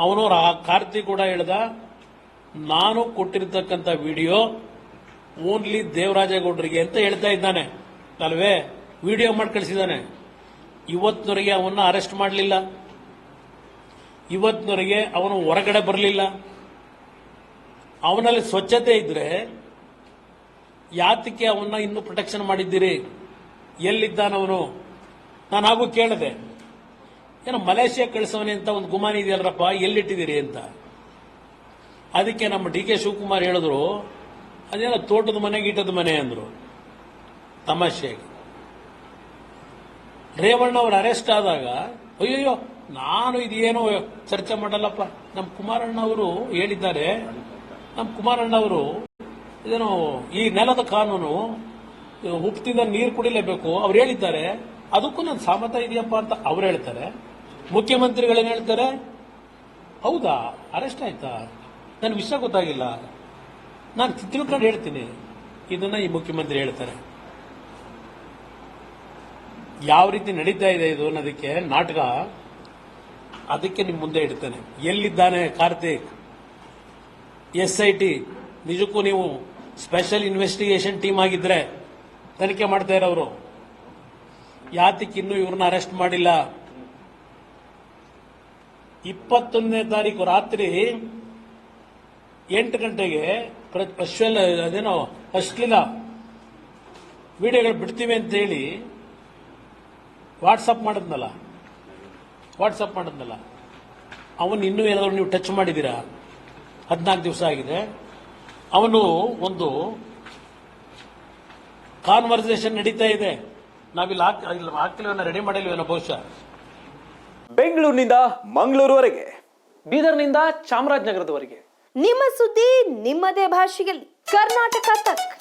ಅವನು ಕಾರ್ತಿ ಕೂಡ ಹೇಳ್ದ, ನಾನು ಕೊಟ್ಟಿರ್ತಕ್ಕಂಥ ವಿಡಿಯೋ ಓನ್ಲಿ ದೇವರಾಜೇಗೌಡರಿಗೆ ಅಂತ ಹೇಳ್ತಾ ಇದ್ದಾನೆ. ಅಲ್ವೇ? ವಿಡಿಯೋ ಮಾಡಿ ಕಳಿಸಿದ್ದಾನೆ. ಇವತ್ತಿನವರೆಗೆ ಅವನ್ನ ಅರೆಸ್ಟ್ ಮಾಡಲಿಲ್ಲ. ಇವತ್ತಿನವರೆಗೆ ಅವನು ಹೊರಗಡೆ ಬರಲಿಲ್ಲ. ಅವನಲ್ಲಿ ಸ್ವಚ್ಛತೆ ಇದ್ರೆ ಯಾತಕ್ಕೆ ಅವನ್ನ ಇನ್ನೂ ಪ್ರೊಟೆಕ್ಷನ್ ಮಾಡಿದ್ದೀರಿ? ಎಲ್ಲಿದ್ದಾನವನು? ನಾನು ಹಾಗೂ ಕೇಳಿದೆ. ಏನೋ ಮಲೇಷ್ಯಾ ಕಳಿಸೋನೆ ಅಂತ ಒಂದು ಗುಮಾನ ಇದೆಯಲ್ಲರಪ್ಪ ಎಲ್ಲಿಟ್ಟಿದ್ದೀರಿ ಅಂತ. ಅದಕ್ಕೆ ನಮ್ಮ ಡಿ ಕೆ ಶಿವಕುಮಾರ್ ಹೇಳಿದ್ರು, ಅದೇನೋ ತೋಟದ ಮನೆ, ಗೀಟದ ಮನೆ ಅಂದ್ರು. ತಮಾಷೆಗೆ ರೇವಣ್ಣ ಅವರು ಅರೆಸ್ಟ್ ಆದಾಗ, ಅಯ್ಯಯ್ಯೋ, ನಾನು ಇದೇನು ಚರ್ಚೆ ಮಾಡಲ್ಲಪ್ಪ. ನಮ್ಮ ಕುಮಾರಣ್ಣ ಅವರು ಹೇಳಿದ್ದಾರೆ. ನಮ್ಮ ಕುಮಾರಣ್ಣ ಅವರು ಇದೇನು ಈ ನೆಲದ ಕಾನೂನು, ಉಪ್ತಿದ ನೀರು ಕುಡಿಲೇಬೇಕು, ಅವ್ರು ಹೇಳಿದ್ದಾರೆ. ಅದಕ್ಕೂ ನನ್ನ ಸಾಮತ ಇದೆಯಪ್ಪ ಅಂತ ಅವ್ರು ಹೇಳ್ತಾರೆ. ಮುಖ್ಯಮಂತ್ರಿಗಳೇನು ಹೇಳ್ತಾರೆ? ಹೌದಾ, ಅರೆಸ್ಟ್ ಆಯ್ತಾ? ನನ್ನ ವಿಷಯ ಗೊತ್ತಾಗಿಲ್ಲ. ನಾನು ತಿಳ್ಕೊಂಡು ಹೇಳ್ತೀನಿ. ಇದನ್ನ ಈ ಮುಖ್ಯಮಂತ್ರಿ ಹೇಳ್ತಾರೆ. ಯಾವ ರೀತಿ ನಡೀತಾ ಇದೆ ಇದು ಅನ್ನೋದಕ್ಕೆ ನಾಟಕ ಅದಕ್ಕೆ ನಿಮ್ಮ ಮುಂದೆ ಇಡ್ತೇನೆ. ಎಲ್ಲಿದ್ದಾನೆ ಕಾರ್ತಿಕ್? ಎಸ್ ಐ ಟಿ, ನಿಜಕ್ಕೂ ನೀವು ಸ್ಪೆಷಲ್ ಇನ್ವೆಸ್ಟಿಗೇಷನ್ ಟೀಮ್ ಆಗಿದ್ರೆ ತನಿಖೆ ಮಾಡ್ತಾ ಇರೋರು. ಯಾತಕ್ಕೆ ಇನ್ನೂ ಇವ್ರನ್ನ ಅರೆಸ್ಟ್ ಮಾಡಿಲ್ಲ. ಇಪ್ಪತ್ತೊಂದನೇ ತಾರೀಕು ರಾತ್ರಿ ಎಂಟು ಗಂಟೆಗೆ ಅಶ್ವಲ್ ಅದೇನೋ, ಅಶ್ಲೀಲ ವಿಡಿಯೋಗಳು ಬಿಡ್ತೀವಿ ಅಂತ ಹೇಳಿ ವಾಟ್ಸಪ್ ಮಾಡಿದ್ನಲ್ಲ. ವಾಟ್ಸಪ್ ಮಾಡಿದ್ನಲ್ಲ. ಅವನು ಇನ್ನೂ ಏನಾದರೂ ನೀವು ಟಚ್ ಮಾಡಿದ್ದೀರಾ? ಹದಿನಾಲ್ಕು ದಿವಸ ಆಗಿದೆ. ಅವನು ಒಂದು ಕಾನ್ವರ್ಸೇಷನ್ ನಡೀತಾ ಇದೆ. ನಾವಿಲ್ಲಿ ಹಾಕ್ ಇಲ್ಲಿ ಹಾಕಿಲ್ವೇನೋ ರೆಡಿ ಮಾಡಿಲ್ವೇನೋ ಬಹುಶಃ. ಬೆಂಗಳೂರಿನಿಂದ ಮಂಗಳೂರುವರೆಗೆ. ಬೀದರ್ನಿಂದ ಚಾಮರಾಜನಗರದವರೆಗೆ. ನಿಮ್ಮ ಸುದ್ದಿ ನಿಮ್ಮದೇ ಭಾಷೆಯಲ್ಲಿ. ಕರ್ನಾಟಕ ತಕ್.